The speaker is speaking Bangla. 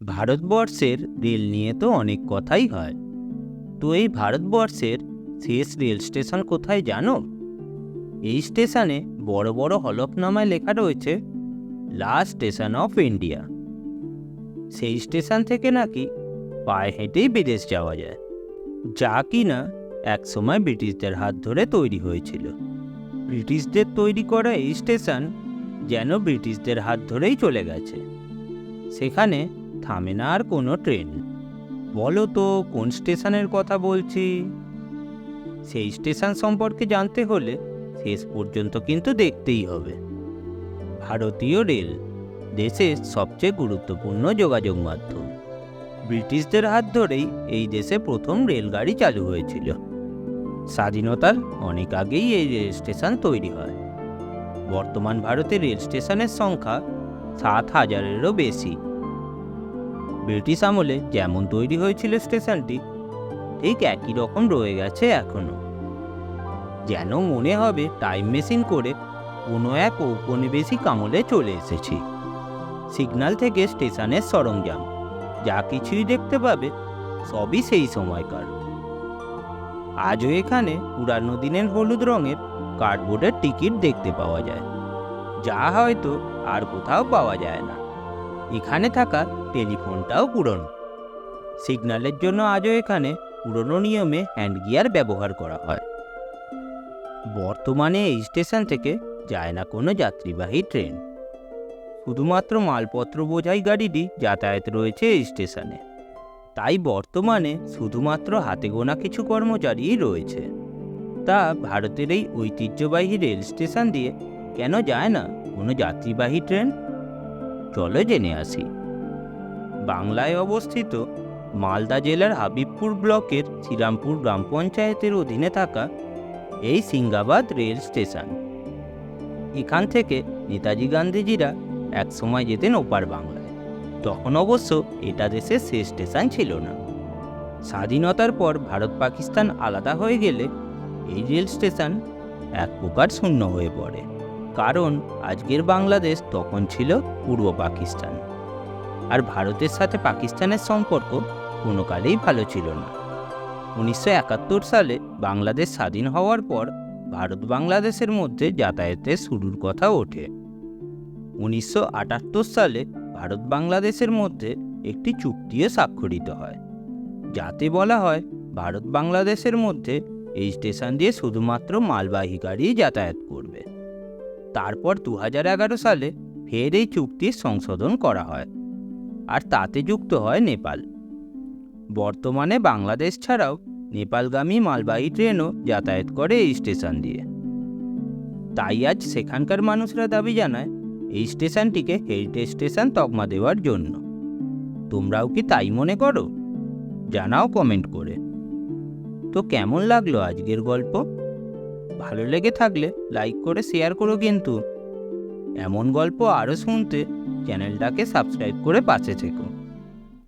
ভারতবর্ষের রেল নিয়ে তো অনেক কথাই হয়। তো এই ভারতবর্ষের শেষ রেল স্টেশন কোথায় জানো? এই স্টেশনে বড় বড় হলফনামায় লেখা রয়েছে লাস্ট স্টেশন অফ ইন্ডিয়া সেই স্টেশন থেকে নাকি পায়ে হেঁটেই বিদেশ যাওয়া যায়, যা কি না একসময় ব্রিটিশদের হাত ধরে তৈরি হয়েছিল। ব্রিটিশদের তৈরি করা এই স্টেশন যেন ব্রিটিশদের হাত ধরেই চলে গেছে। সেখানে থামে না আর কোনো ট্রেন। বলো তো, কোন স্টেশনের কথা বলছি? সেই স্টেশন সম্পর্কে জানতে হলে শেষ পর্যন্ত কিন্তু দেখতেই হবে। ভারতীয় রেল, দেশের সবচেয়ে গুরুত্বপূর্ণ যোগাযোগ মাধ্যম। ব্রিটিশদের হাত ধরেই এই দেশে প্রথম রেলগাড়ি চালু হয়েছিল। স্বাধীনতার অনেক আগেই এই রেল স্টেশন তৈরি হয়। বর্তমান ভারতে রেল স্টেশনের সংখ্যা সাত হাজারেরও বেশি। ব্রিটিশ আমলে যেমন তৈরি হয়েছিল স্টেশনটি, ঠিক একই রকম রয়ে গেছে এখনও। যেন মনে হবে টাইম মেশিন করে কোনো এক ঔপনিবেশিক আমলে চলে এসেছি। সিগন্যাল থেকে স্টেশনের সরঞ্জাম, যা কিছুই দেখতে পাবে, সবই সেই সময়কার। আজও এখানে পুরানো দিনের হলুদ রঙের কার্ডবোর্ডের টিকিট দেখতে পাওয়া যায়, যা হয়তো আর কোথাও পাওয়া যায় না। এখানে থাকা টেলিফোনটাও পুরনো সিগন্যালের জন্য আজও এখানে পুরনো নিয়মে হ্যান্ড গিয়ার ব্যবহার করা হয়। বর্তমানে এই স্টেশন থেকে যায় না কোনো যাত্রীবাহী ট্রেন। শুধুমাত্র মালপত্র বোঝাই গাড়িটি যাতায়াত রয়েছে এই স্টেশনে। তাই বর্তমানে শুধুমাত্র হাতে গোনা কিছু কর্মচারীই রয়েছে। তা ভারতের এই ঐতিহ্যবাহী রেল স্টেশন দিয়ে কেন যায় না কোনো যাত্রীবাহী ট্রেন? চলো জেনে আসি। বাংলায় অবস্থিত মালদা জেলার হাবিবপুর ব্লকের শ্রীরামপুর গ্রাম পঞ্চায়েতের অধীনে থাকা এই সিঙ্গাবাদ রেল স্টেশন। এখান থেকে নেতাজি গান্ধীজিরা এক সময় যেতেন ওপার বাংলায়। তখন অবশ্য এটা দেশের শেষ স্টেশন ছিল না। স্বাধীনতার পর ভারত পাকিস্তান আলাদা হয়ে গেলে এই রেল স্টেশন এক প্রকার শূন্য হয়ে পড়ে। কারণ আজকের বাংলাদেশ তখন ছিল পূর্ব পাকিস্তান। আর ভারতের সাথে পাকিস্তানের সম্পর্ক কোনো কালেই ভালো ছিল না। উনিশশো একাত্তর সালে বাংলাদেশ স্বাধীন হওয়ার পর ভারত বাংলাদেশের মধ্যে যাতায়াতের শুরুর কথা ওঠে। উনিশশো আটাত্তর সালে ভারত বাংলাদেশের মধ্যে একটি চুক্তিও স্বাক্ষরিত হয়। যাতে বলা হয় ভারত বাংলাদেশের মধ্যে এই স্টেশন দিয়ে শুধুমাত্র মালবাহী গাড়ি যাতায়াত করবে। তারপর দু সালে ফের এই চুক্তির সংশোধন করা হয়। আর তাতে যুক্ত হয় নেপাল। বর্তমানে বাংলাদেশ ছাড়াও নেপালগামী মালবাহী ট্রেনও যাতায়াত করে এই স্টেশন দিয়ে। তাই আজ সেখানকার মানুষরা দাবি জানায়, এই স্টেশনটিকে হেরিটেজ স্টেশন তকমা দেওয়ার জন্য। তোমরাও কি তাই মনে করো? জানাও কমেন্ট করে। তো কেমন লাগল আজকের গল্প? ভালো লেগে থাকলে লাইক করে শেয়ার করো কিন্তু। এমন গল্প আরও শুনতে চ্যানেলটাকে সাবস্ক্রাইব করে পাশে থেকো।